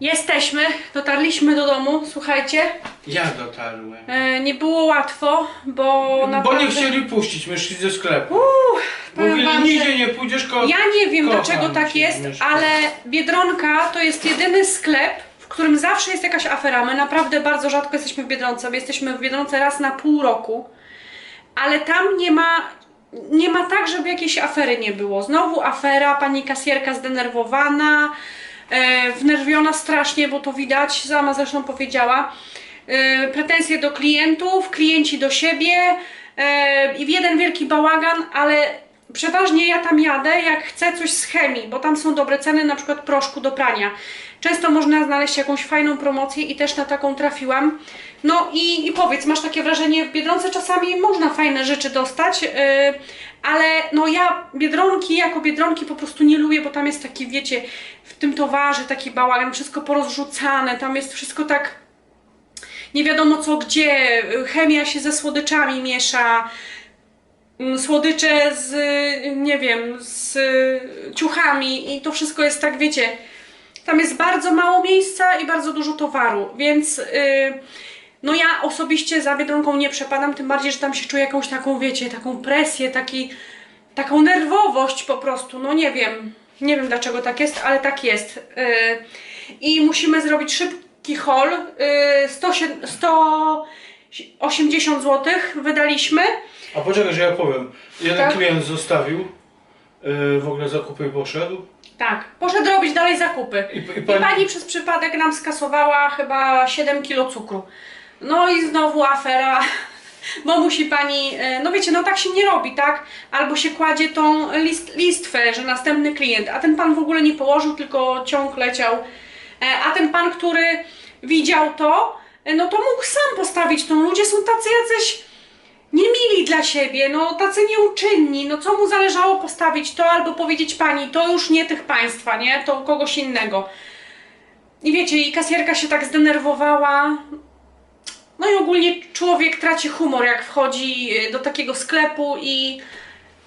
Jesteśmy, dotarliśmy do domu, słuchajcie. Ja dotarłem. E, nie było łatwo, bo Bo naprawdę... nie chcieli puścić, my szli ze sklepu. Uuu, Mówili, wam, nigdzie nie pójdziesz, ko... Ja nie wiem dlaczego tak jest, ale Biedronka to jest jedyny sklep, w którym zawsze jest jakaś afera. My naprawdę bardzo rzadko jesteśmy w Biedronce, my jesteśmy w Biedronce raz na pół roku, ale tam nie ma, nie ma tak, żeby jakiejś afery nie było. Znowu afera, pani kasjerka zdenerwowana, wnerwiona strasznie, bo to widać, sama zresztą powiedziała. E, pretensje do klientów, klienci do siebie e, i jeden wielki bałagan, ale przeważnie ja tam jadę, jak chcę coś z chemii, bo tam są dobre ceny, na przykład proszku do prania. Często można znaleźć jakąś fajną promocję i też na taką trafiłam. No i, i powiedz, masz takie wrażenie, w Biedronce czasami można fajne rzeczy dostać, yy, ale no ja Biedronki jako Biedronki po prostu nie lubię, bo tam jest taki, wiecie, w tym towarze taki bałagan, wszystko porozrzucane, tam jest wszystko tak nie wiadomo co gdzie, chemia się ze słodyczami miesza, mm, słodycze z, nie wiem, z ciuchami i to wszystko jest tak, wiecie, tam jest bardzo mało miejsca i bardzo dużo towaru, więc yy, no ja osobiście za Biedronką nie przepadam, tym bardziej, że tam się czuję jakąś taką, wiecie, taką presję, taki, taką nerwowość po prostu, no nie wiem, nie wiem dlaczego tak jest, ale tak jest. Yy, I musimy zrobić szybki haul, yy, 100, 180 zł wydaliśmy. A poczekaj, że ja powiem. Jeden Tak? klient zostawił, yy, w ogóle zakupy i poszedł. Tak, poszedł robić dalej zakupy. I- i I pani- pani... przez przypadek nam skasowała chyba 7 kilo cukru. No i znowu afera, bo musi pani, e, no wiecie, no tak się nie robi, tak? Albo się kładzie tą list, listwę, że następny klient, a ten pan w ogóle nie położył, tylko ciąg leciał. E, A ten pan, który widział to, e, no to mógł sam postawić tą. Ludzie są tacy jacyś niemili dla siebie, no tacy nieuczynni, no co mu zależało postawić to albo powiedzieć pani, to już nie tych państwa, nie, to kogoś innego. I wiecie, i kasjerka się tak zdenerwowała. No i ogólnie człowiek traci humor, jak wchodzi y, do takiego sklepu i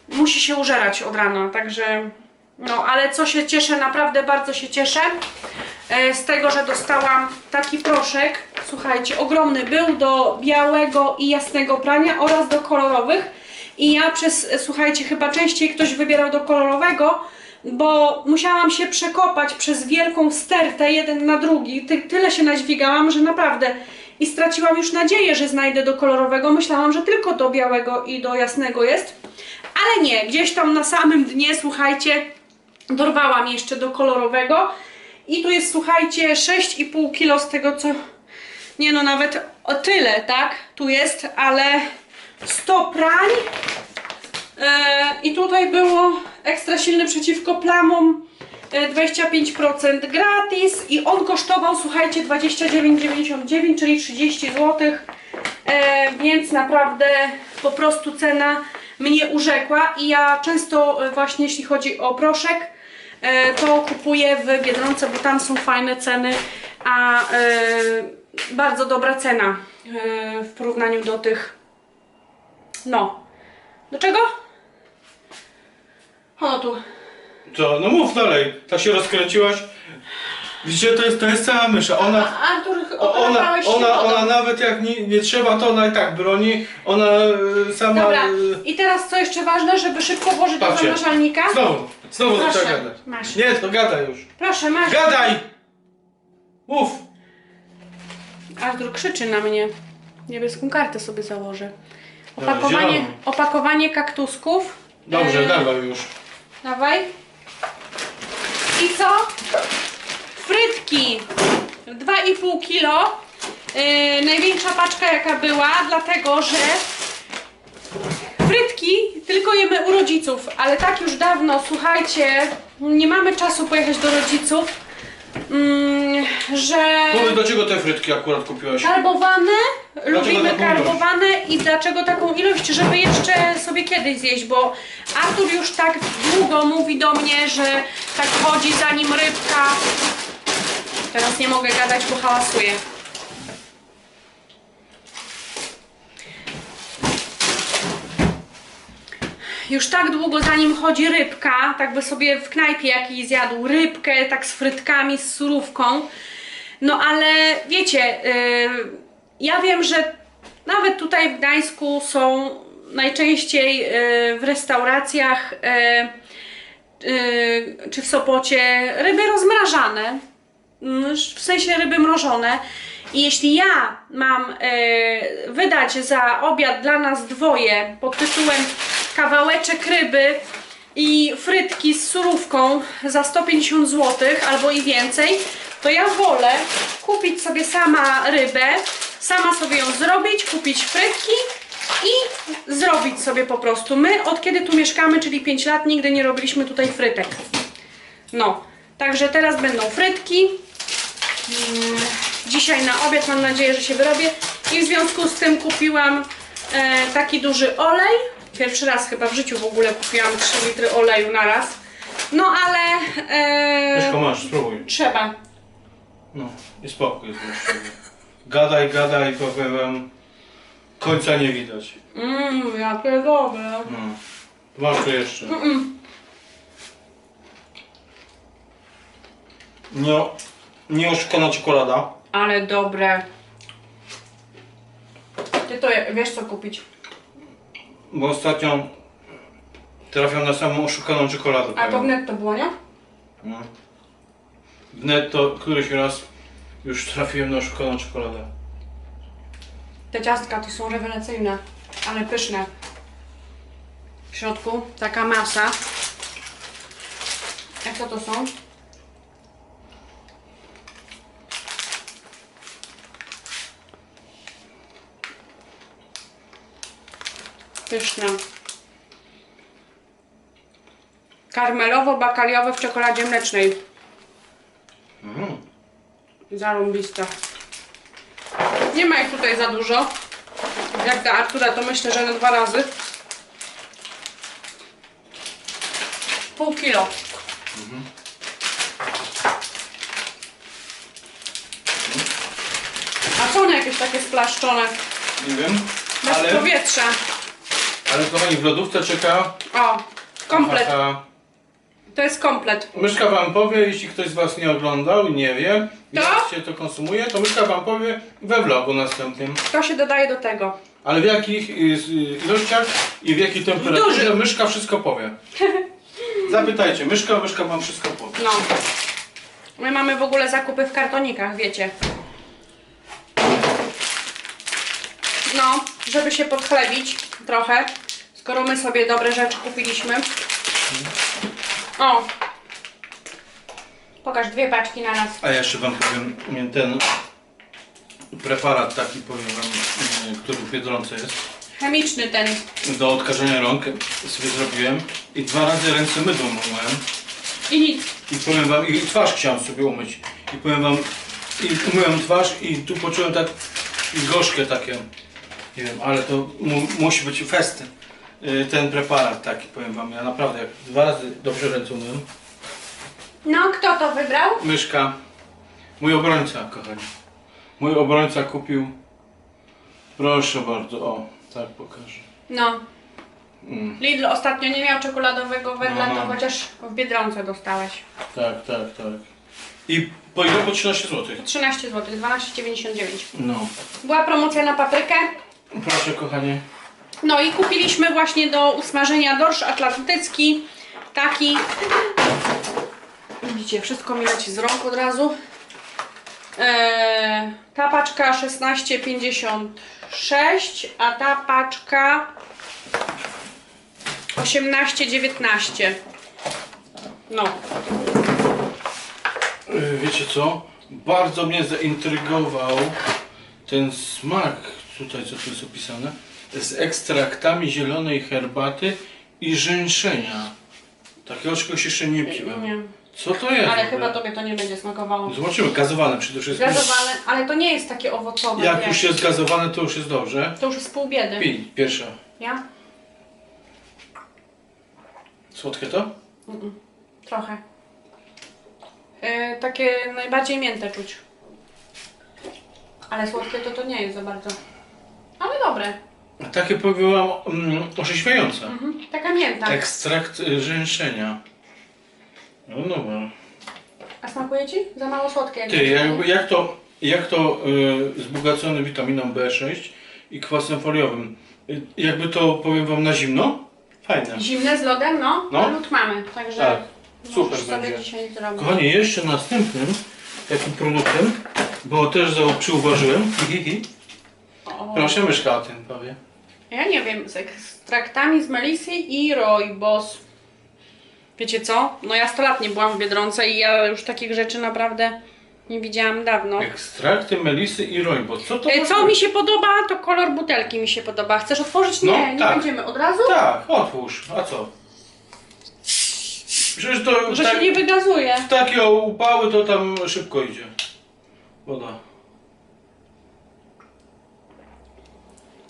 musi się użerać od rana, także no, ale co się cieszę, naprawdę bardzo się cieszę e, z tego, że dostałam taki proszek, słuchajcie, ogromny był do białego i jasnego prania oraz do kolorowych. I ja przez, e, słuchajcie, chyba częściej ktoś wybierał do kolorowego, bo musiałam się przekopać przez wielką stertę jeden na drugi, Ty, tyle się naźwigałam, że naprawdę i straciłam już nadzieję, że znajdę do kolorowego, myślałam, że tylko do białego i do jasnego jest, ale nie, gdzieś tam na samym dnie, słuchajcie, dorwałam jeszcze do kolorowego. I tu jest, słuchajcie, 6,5 kilo z tego co, nie no, nawet o tyle, tak, tu jest, ale 100 prań. E, i tutaj było ekstra silny przeciwko plamom 25% gratis i on kosztował, słuchajcie, 29,99, czyli 30 zł, e, więc naprawdę po prostu cena mnie urzekła i ja często e, właśnie jeśli chodzi o proszek, e, to kupuję w Biedronce, bo tam są fajne ceny, a e, bardzo dobra cena e, w porównaniu do tych no. Do czego? O tu. Co? No mów dalej. Tak się rozkręciłaś. Widzicie, to jest, to jest cała mysza. Ona, A, Artur, ona, operowałeś się ona, wodą. ona nawet jak nie, nie trzeba, to ona i tak broni. Ona y, sama... Dobra, y, i teraz co jeszcze ważne, żeby szybko włożyć do Patrzcie. zamrażalnika? Znowu, znowu Proszę, zaczęła gadać. masz. Nie, to gadaj już. Proszę, masz. Gadaj! Mów! Artur krzyczy na mnie. Niebieską kartę sobie założę. Dobra, Opakowanie, zieloną. opakowanie kaktusków. Dobrze, E, dawaj już. Dawaj. I co? Frytki. 2,5 kilo. Yy, największa paczka jaka była, dlatego że frytki tylko jemy u rodziców, ale tak już dawno, słuchajcie, nie mamy czasu pojechać do rodziców, mm, że Powiedz, dlaczego te frytki akurat kupiłaś? karbowane, lubimy taką karbowane i dlaczego taką ilość, żeby jeszcze sobie kiedyś zjeść, bo Artur już tak długo mówi do mnie, że tak chodzi za nim rybka. Teraz nie mogę gadać, bo hałasuję. Już tak długo za nim chodzi rybka, tak by sobie w knajpie jakiś zjadł rybkę, tak z frytkami, z surówką. No ale wiecie, y, ja wiem, że nawet tutaj w Gdańsku są najczęściej y, w restauracjach y, y, czy w Sopocie ryby rozmrażane, Mm, w sensie ryby mrożone. I jeśli ja mam wydać za obiad dla nas dwoje pod tytułem kawałeczek ryby i frytki z surówką za 150 zł albo i więcej, to ja wolę kupić sobie sama rybę, sama sobie ją zrobić, kupić frytki i zrobić sobie po prostu. My od kiedy tu mieszkamy, czyli 5 lat, nigdy nie robiliśmy tutaj frytek. No, także teraz będą frytki. Mm, Dzisiaj na obiad mam nadzieję, że się wyrobię. I w związku z tym kupiłam e, taki duży olej. Pierwszy raz chyba w życiu w ogóle kupiłam 3 litry oleju na raz. No ale e, Myszko masz, spróbuj. trzeba. No, i spokój jest. Gadaj, gadaj, powiem wam, końca nie widać. Mmm, jakie dobre. No. Masz tu jeszcze. Nie oszukana czekolada. Ale dobre. Ty to je- wiesz co kupić. Bo ostatnio trafiam na samą oszukaną czekoladę. A to powiem. wnet to było, nie? No. W netto któryś raz już trafiłem na oszukaną czekoladę. Te ciastka to są rewelacyjne, ale pyszne. W środku taka masa. Jak to to są? Pyszne. Karmelowo-bakaliowe w czekoladzie mlecznej. Zarąbiste. Nie ma ich tutaj za dużo. Jak dla Artura to myślę, że na dwa razy. Pół kilo. A co one jakieś takie splaszczone? Nie wiem, Bez ale, powietrza. ale kochani w lodówce czeka O, komplet. To jest komplet. Myszka wam powie, jeśli ktoś z was nie oglądał i nie wie, To? jak się to konsumuje, to myszka wam powie we vlogu następnym. To się dodaje do tego. Ale w jakich y, y, ilościach i w jakiej temperaturze Dużych. myszka wszystko powie. Zapytajcie, myszka, myszka wam wszystko powie. No. My mamy w ogóle zakupy w kartonikach, wiecie. No, żeby się podchlebić trochę, skoro my sobie dobre rzeczy kupiliśmy. O! Pokaż dwie paczki na raz. A ja jeszcze wam powiem, ten preparat taki powiem wam, y, który w Biedronce jest, Chemiczny ten. do odkażenia rąk sobie zrobiłem i dwa razy ręce mydłem umyłem. I nic. I powiem wam, i twarz chciałem sobie umyć. I powiem wam, i umyłem twarz i tu poczułem tak gorzkie takie. Nie wiem, ale to mu, musi być fest. Y, Ten preparat taki, powiem wam, ja naprawdę dwa razy dobrze ręce umyłem. No, kto to wybrał? Myszka, mój obrońca, kochani. Mój obrońca kupił, proszę bardzo, o, tak pokażę. No. Mm, Lidl ostatnio nie miał czekoladowego węgla, Aha. to chociaż w Biedronce dostałeś. tak, tak, tak. I po ile? Po 13 zł. 13 zł, 12,99. No, Była promocja na paprykę. proszę kochanie. No i kupiliśmy właśnie do usmażenia dorsz atlantycki. Taki. Widzicie, wszystko mi leci z rąk od razu. Eee, ta paczka 16,56, a ta paczka 18,19. No, Y, Wiecie co? Bardzo mnie zaintrygował ten smak tutaj, co tu jest opisane, z ekstraktami zielonej herbaty i żeńszenia. Takiego czegoś jeszcze nie piłem. nie. Co to jest? Ale chyba tobie to nie będzie smakowało. Zobaczymy, gazowane przede wszystkim. Gazowane, ale to nie jest takie owocowe. Jak wiesz. już jest gazowane, to już jest dobrze. To już jest pół biedy. Pij, pierwsza. Ja? Słodkie to? Trochę. Yy, takie najbardziej mięte czuć. Ale słodkie to to nie jest za bardzo. Ale dobre. Takie wam mm, orzeźwiające. Mhm. Taka mięta. Ekstrakt y, żeńszenia. No dobra. A smakuje ci? Za mało słodkie. jak Ty, jak, jak to, jak to y, wzbogacone witaminą B6 i kwasem foliowym, y, jakby to powiem wam na zimno, fajne. Zimne z lodem, no. No. Lód mamy, także Tak, super możesz sobie będzie. dzisiaj zrobić. Kochani, jeszcze następnym takim produktem, bo też za- przyuważyłem, hi, hi, hi. O. proszę myszka o tym powie. Ja nie wiem, z ekstraktami z melisy i rooibos. Wiecie co? No ja 100 lat nie byłam w Biedronce i ja już takich rzeczy naprawdę nie widziałam dawno. Ekstrakty melisy i rooibos. Co to E, Co mi się podoba, to kolor butelki mi się podoba. Chcesz otworzyć? No, Nie, nie tak. będziemy. Od razu? Tak, otwórz. A co? Przecież to Że tak, się nie wygazuje. takie upały to tam szybko idzie. Woda.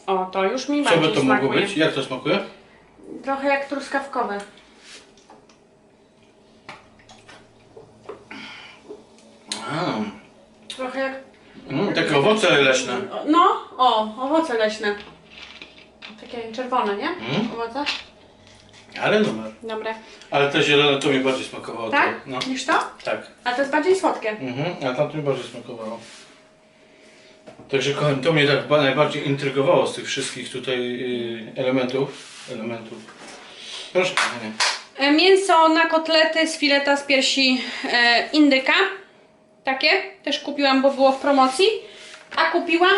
O, to już mi Co by to mogło smakuje. być? Jak to smakuje? Trochę jak truskawkowe. A, Trochę jak... mm, takie owoce leśne. No, o, owoce leśne. Takie czerwone, nie? Mm. Owoce? Ale numer. Dobre. Ale te zielone to mi bardziej smakowało. Tak? To, no, Niż to? tak. A to jest bardziej słodkie. Mhm, a tamto mi bardziej smakowało. Także kochani, to mnie tak ba- najbardziej intrygowało z tych wszystkich tutaj y, elementów. Elementów. Proszę, kochanie. E, Mięso na kotlety z fileta z piersi e, indyka. Takie też kupiłam, bo było w promocji. A kupiłam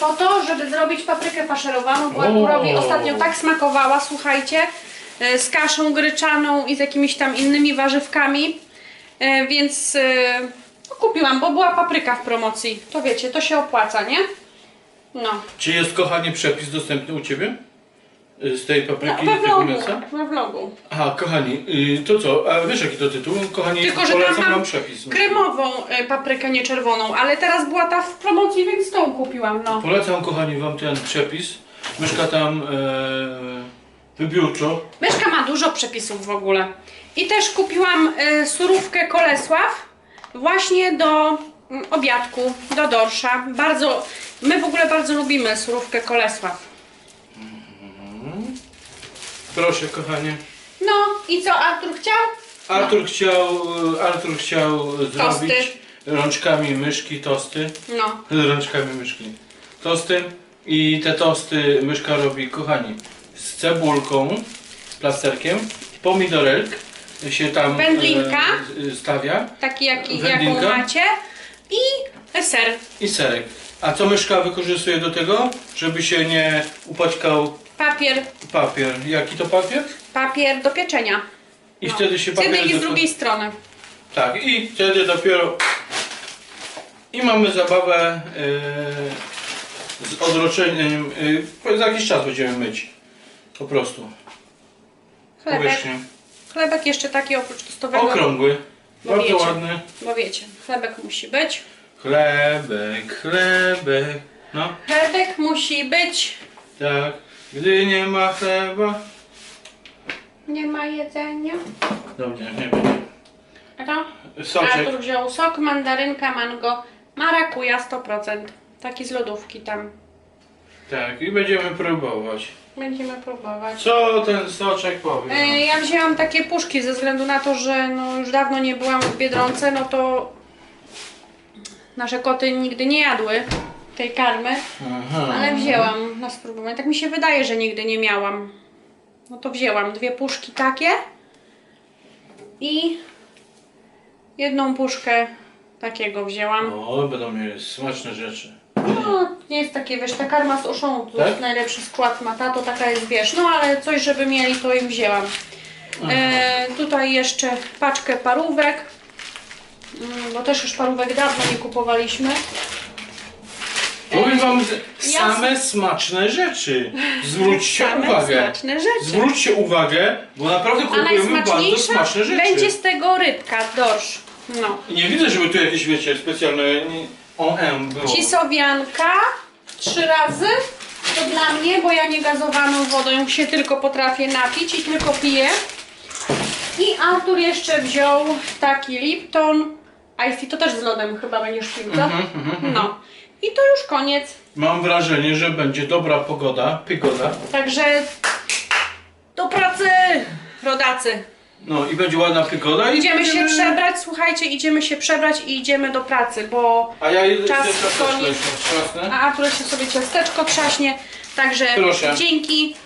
po to, żeby zrobić paprykę faszerowaną, bo. Arturowi ostatnio tak smakowała, słuchajcie, e, z kaszą gryczaną i z jakimiś tam innymi warzywkami. Więc kupiłam, bo była papryka w promocji. To wiecie, to się opłaca, nie? No. Czy jest kochanie przepis dostępny u Ciebie? Y, Z tej no papryki we i tego vlogu, mięsa? we vlogu. Aha, kochani, y, to co? A wiesz jaki to tytuł? Kochani, Tylko, że tam polecam mam wam przepis. kremową e, paprykę, nie czerwoną, ale teraz była ta w promocji, więc tą kupiłam, no. Polecam kochani wam ten przepis. Mieszka tam e, wybiórczo. Myszka ma dużo przepisów w ogóle. I też kupiłam e, surówkę Kolesław właśnie do mm, obiadku, do dorsza. Bardzo, my w ogóle bardzo lubimy surówkę Kolesław. Proszę kochanie. No i co Artur chciał? Artur chciał, Artur chciał zrobić rączkami myszki tosty. No. Rączkami myszki. Tosty. I te tosty myszka robi, kochani, z cebulką, z plasterkiem, pomidorek się tam Wędlinka. e, stawia Taki jaki, jaką Wędlinka. macie. I ser. i serek. A co myszka wykorzystuje do tego, żeby się nie upaćkał Papier, papier? Jaki to papier? papier do pieczenia. I No. wtedy się Z papier... jednej i z drugiej strony. Tak, i wtedy dopiero... I mamy zabawę e, z odroczeniem. E, za jakiś czas będziemy myć. Po prostu. Chlebek. Powierzchnię. Chlebek jeszcze taki oprócz tostowego. Okrągły. Bo Bardzo wiecie. ładny. Bo wiecie, chlebek musi być. Chlebek, chlebek. No, Chlebek musi być. tak. Gdy nie ma chleba... Nie ma jedzenia. Dobrze, nie będzie. A to? Soczek. Artur wziął sok, mandarynka, mango, marakuja 100%. Taki z lodówki tam. Tak, i będziemy próbować. Będziemy próbować. Co ten soczek powie? E, Ja wzięłam takie puszki ze względu na to, że no już dawno nie byłam w Biedronce, no to nasze koty nigdy nie jadły tej karmy, Aha. ale wzięłam na spróbowanie. Tak mi się wydaje, że nigdy nie miałam. No to wzięłam dwie puszki takie i jedną puszkę takiego wzięłam. O, będą mieli smaczne rzeczy. No, nie jest takie, wiesz, ta karma z oszą, to Tak? jest najlepszy skład ma ta, to taka jest, wiesz, no ale coś, żeby mieli, to im wzięłam. E, tutaj jeszcze paczkę parówek, mm, bo też już parówek dawno nie kupowaliśmy. Powiem wam Ja- same smaczne rzeczy. Zwróćcie Same uwagę. smaczne rzeczy. Zwróćcie uwagę, bo naprawdę A kupujemy bardzo najsmaczniejsza smaczne rzeczy. będzie z tego rybka, dorsz. No. Nie widzę, żeby tu jakieś, wiecie, specjalne OM było. Cisowianka trzy razy. To dla mnie, bo ja nie gazowaną wodą się tylko potrafię napić i tylko piję. I Artur jeszcze wziął taki Lipton. Ice to też z lodem chyba będziesz pił, co? Mhm, mhm. No. I to już koniec. Mam wrażenie, że będzie dobra pogoda, pygoda. Także do pracy, rodacy. No i będzie ładna przygoda. i Idziemy się będziemy- przebrać, słuchajcie, idziemy się przebrać i idziemy do pracy, bo A ja idę Czas jeszcze koni. jeszcze a Artur się sobie ciasteczko trzaśnie, także Proszę. dzięki.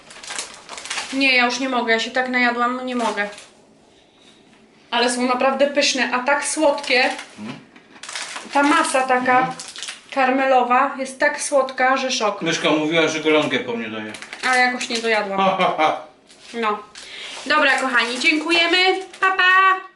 Nie, ja już nie mogę, ja się tak najadłam, no nie mogę. Ale są naprawdę pyszne, a tak słodkie. Ta masa taka karmelowa jest tak słodka, że szok. Myszka mówiła, że golonkę po mnie daje. Ale jakoś nie dojadłam. Ha, ha, ha. No. Dobra, kochani, dziękujemy. Pa, pa!